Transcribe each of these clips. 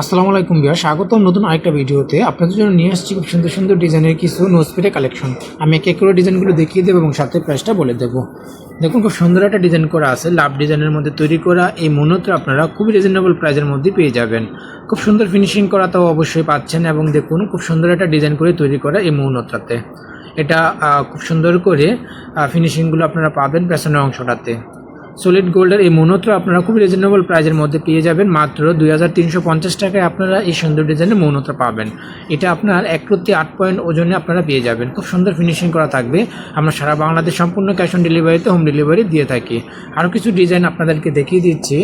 আসসালামু আলাইকুম বিয়া স্বাগতম নতুন আরেকটা ভিডিওতে। আপনাদের জন্য নিয়ে আসছি খুব সুন্দর সুন্দর ডিজাইনের কিছু নোজপিটে কালেকশন। আমি এক এক করে ডিজাইনগুলো দেখিয়ে দেবো এবং সাথে প্রাইসটা বলে দেবো। দেখুন, খুব সুন্দর একটা ডিজাইন করা আছে, লাভ ডিজাইনের মধ্যে তৈরি করা। এই মনোত্র আপনারা খুবই রিজনেবল প্রাইসের মধ্যে পেয়ে যাবেন। খুব সুন্দর ফিনিশিং করা তো অবশ্যই পাচ্ছেন এবং দেখুন, খুব সুন্দর একটা ডিজাইন করে তৈরি করা এই মৌনত্রাতে এটা খুব সুন্দর করে ফিনিশিংগুলো আপনারা পাবেন পেছনের অংশটাতে। সলিড গোল্ডের এই মনোত্র আপনারা খুব রিজনেবল প্রাইজের মধ্যে পেয়ে যাবেন। মাত্র দুই হাজার তিনশো পঞ্চাশ টাকায় আপনারা এই সুন্দর ডিজাইনের মৌনত্র পাবেন। এটা আপনার এক প্রতি আট পয়েন্ট ওজনে আপনারা পেয়ে যাবেন। খুব সুন্দর ফিনিশিং করা থাকবে। আমরা সারা বাংলাদেশ সম্পূর্ণ ক্যাশ অন ডেলিভারিতে হোম ডেলিভারি দিয়ে থাকি। আরও কিছু ডিজাইন আপনাদেরকে দেখিয়ে দিচ্ছি।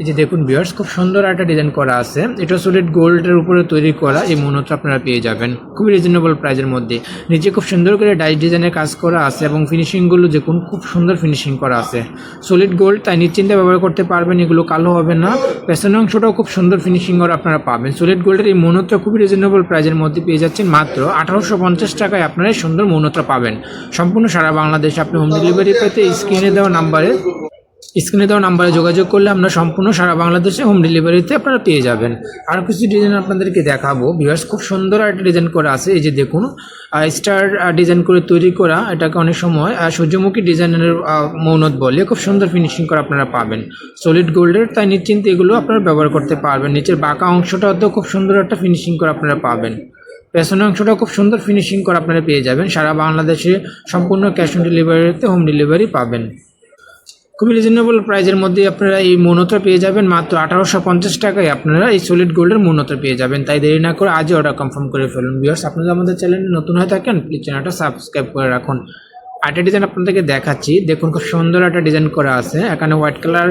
এই যে দেখুন বিয়ার্স খুব সুন্দর একটা ডিজাইন করা আছে। এটা সলিড গোল্ডের উপরে তৈরি করা এই মনোত্র আপনারা পেয়ে যাবেন। খুবই রিজনেবল প্রাইজের মধ্যে। নিচে খুব সুন্দর করে ডাইস ডিজাইনের কাজ করা আছে এবং ফিনিশিংগুলো দেখুন, খুব সুন্দর ফিনিশিং করা আছে। সলিড গোল্ড তাই নিশ্চিন্তে ব্যবহার করতে পারবেন, এগুলো কালো হবে না। পেছনের অংশটাও খুব সুন্দর ফিনিশিং করা আপনারা পাবেন। সলিড গোল্ডের এই মনোত্র খুবই রিজনেবল প্রাইজের মধ্যে পেয়ে যাচ্ছেন মাত্র আঠারোশো পঞ্চাশ টাকায় আপনারা সুন্দর মনোত্র পাবেন। সম্পূর্ণ সারা বাংলাদেশে আপনি হোম ডেলিভারি পেতে স্ক্রিনে দেওয়া নাম্বারে স্ক্রিনে দেওয়া নাম্বারে যোগাযোগ করলে আমরা সম্পূর্ণ সারা বাংলাদেশে হোম ডেলিভারিতে আপনারা পেয়ে যাবেন। আর কিছু ডিজাইন আপনাদেরকে দেখাবো। ভিউয়ার্স খুব সুন্দর একটা ডিজাইন করা আছে। এই যে দেখুন স্টার ডিজাইন করে তৈরি করা। এটাকে অনেক সময় সূর্যমুখী ডিজাইনের মৌনত বলে। খুব সুন্দর ফিনিশিং করা আপনারা পাবেন। সলিড গোল্ডের তাই নিশ্চিন্তে এগুলো আপনারা ব্যবহার করতে পারবেন। নিচের বাঁকা অংশটাতেও খুব সুন্দর একটা ফিনিশিং করা আপনারা পাবেন। পেছনের অংশটা খুব সুন্দর ফিনিশিং করা আপনারা পেয়ে যাবেন। সারা বাংলাদেশে সম্পূর্ণ ক্যাশ অন ডেলিভারিতে হোম ডেলিভারি পাবেন। খুবই রিজনেবল প্রাইজের মধ্যে আপনারা এই মৌনতা পেয়ে যাবেন। মাত্র আঠারোশো পঞ্চাশ টাকায় আপনারা এই সলিড গোল্ডের মৌনতা পেয়ে যাবেন। তাই দেরি না করে আজই অর্ডার কনফার্ম করে ফেলুন। ভিউয়ার্স আপনারা আমাদের চ্যানেলে নতুন হয়ে থাকেন প্লিজ চ্যানেলটা সাবস্ক্রাইব করে রাখুন। আরেকটা ডিজাইন আপনাদেরকে দেখাচ্ছি। দেখুন খুব সুন্দর একটা ডিজাইন করা আছে। এখানে হোয়াইট কালার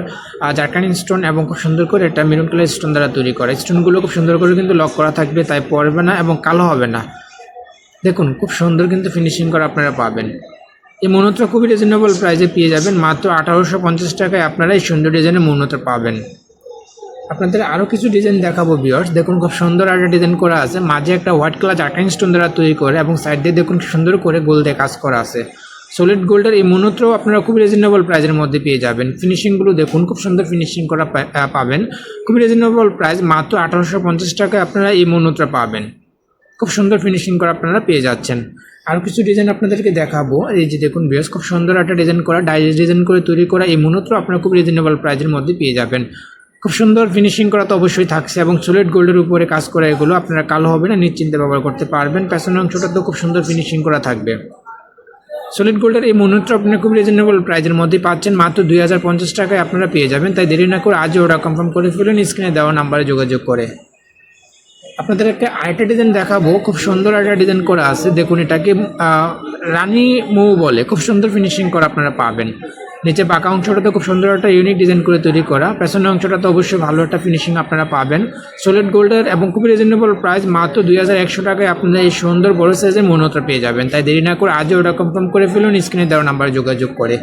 জারকানি স্টোন এবং খুব সুন্দর করে এটা মেরুন কালার স্টোন দ্বারা তৈরি করা। স্টোনগুলো খুব সুন্দর করে কিন্তু লক করা থাকবে, তাই পড়বে না এবং কালো হবে না। দেখুন, খুব সুন্দর কিন্তু ফিনিশিং করা আপনারা পাবেন। এই মনোত্র খুবই রিজনেবল প্রাইসে পেয়ে যাবেন। মাত্র আঠারোশো পঞ্চাশ টাকায় আপনারা এই সুন্দর ডিজাইনের মনোত্র পাবেন। আপনাদের আরও কিছু ডিজাইন দেখাবো বিয়ার্স দেখুন, খুব সুন্দর একটা ডিজাইন করা আছে। মাঝে একটা হোয়াইট কালার জার্কাইন স্টোন দ্বারা তৈরি করে এবং সাইড দিয়ে দেখুন সুন্দর করে গোল্ডে কাজ করা আছে। সলিড গোল্ডের এই মনোত্র আপনারা খুব রিজনেবল প্রাইসের মধ্যে পেয়ে যাবেন। ফিনিশিংগুলো দেখুন, খুব সুন্দর ফিনিশিং করা পাবেন। খুবই রিজনেবল প্রাইস মাত্র আঠারোশো পঞ্চাশ টাকায় আপনারা এই মনোত্র পাবেন। খুব সুন্দর ফিনিশিং করা আপনারা পেয়ে যাচ্ছেন। আর কিছু ডিজাইন আপনাদেরকে দেখাবো। এই যে দেখুন বেশ খুব সুন্দর একটা ডিজাইন করা ডাইরেক্ট ডিজাইন করে তৈরি করা এই মনোত্র আপনারা খুব রিজনেবল প্রাইজের মধ্যে পেয়ে যাবেন। খুব সুন্দর ফিনিশিং করা তো অবশ্যই থাকছে এবং সোলেট গোল্ডের উপরে কাজ করা এগুলো আপনারা কালো হবে না, নিশ্চিন্তে ব্যবহার করতে পারবেন। পেছনের অংশটা তো খুব সুন্দর ফিনিশিং করা থাকবে। সলিড গোল্ডের এই মনোত্র আপনি খুব রিজনেবল প্রাইজের মধ্যে পাচ্ছেন। মাত্র দুই হাজার পঞ্চাশ টাকায় আপনারা পেয়ে যাবেন। তাই দেরি না করে আজই ওরা কনফার্ম করে ফেলুন স্ক্রিনে দেওয়া নাম্বারে যোগাযোগ করে। আপনাদের একটা আরেকটা ডিজাইন দেখাবো। খুব সুন্দর একটা ডিজাইন করা আছে। দেখুন, এটাকে রানী মৌ বলে। খুব সুন্দর ফিনিশিং করা আপনারা পাবেন। নিচে বাঁকা অংশটা তো খুব সুন্দর একটা ইউনিক ডিজাইন করে তৈরি করা। পেছনের অংশটা তো অবশ্যই ভালো একটা ফিনিশিং আপনারা পাবেন। সলিড গোল্ডের এবং খুবই রিজনেবল প্রাইস মাত্র দুই হাজার একশো টাকায় আপনারা এই সুন্দর বড় সাইজের মনোত্র পেয়ে যাবেন। তাই দেরি না করে আজও ওটা কনফার্ম করে ফেলুন স্ক্রিনে দেওয়া নাম্বারে যোগাযোগ করে।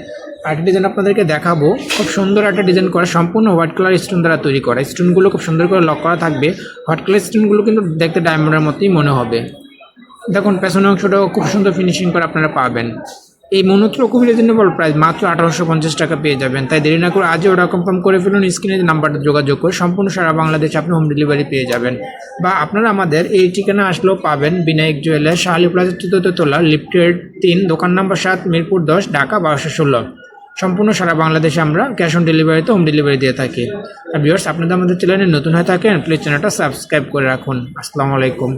আরেকটা ডিজাইন আপনাদেরকে দেখাবো। খুব সুন্দর একটা ডিজাইন করা, সম্পূর্ণ হোয়াইট কালার স্টোন দ্বারা তৈরি করা। স্টোনগুলো খুব সুন্দর করে লক করা থাকবে। হোয়াইট কালার স্টোনগুলো কিন্তু দেখতে ডায়মন্ডের মতোই মনে হবে। দেখুন, পেছনের অংশটাও খুব সুন্দর ফিনিশিং করে আপনারা পাবেন। এই মনোত্র খুবই রিজনেবল প্রাইস মাত্র আঠারোশো পঞ্চাশ টাকা পেয়ে যাবেন। তাই দেরি না করে আজও ওটা কনফার্ম করে ফেলুন স্ক্রিনে নাম্বারটা যোগাযোগ করে সম্পূর্ণ সারা বাংলাদেশে আপনি হোম ডেলিভারি পেয়ে যাবেন। বা আপনারা আমাদের এই ঠিকানা আসলেও পাবেন, বিনায়ক জুয়েলার শাহালি প্লাজা চতুর্থ তোলা লিফটেড তিন, দোকান নম্বর সাত, মিরপুর দশ, ঢাকা বারোশো ষোলো। সম্পূর্ণ সারা বাংলাদেশে আমরা ক্যাশ অন ডেলিভারিতে হোম ডেলিভারি দিয়ে থাকি। আর ভিউয়ার্স আপনাদের আমাদের চ্যানেলে নতুন হয়ে থাকেন প্লিজ চ্যানেলটা সাবস্ক্রাইব করে রাখুন। আসসালামু আলাইকুম।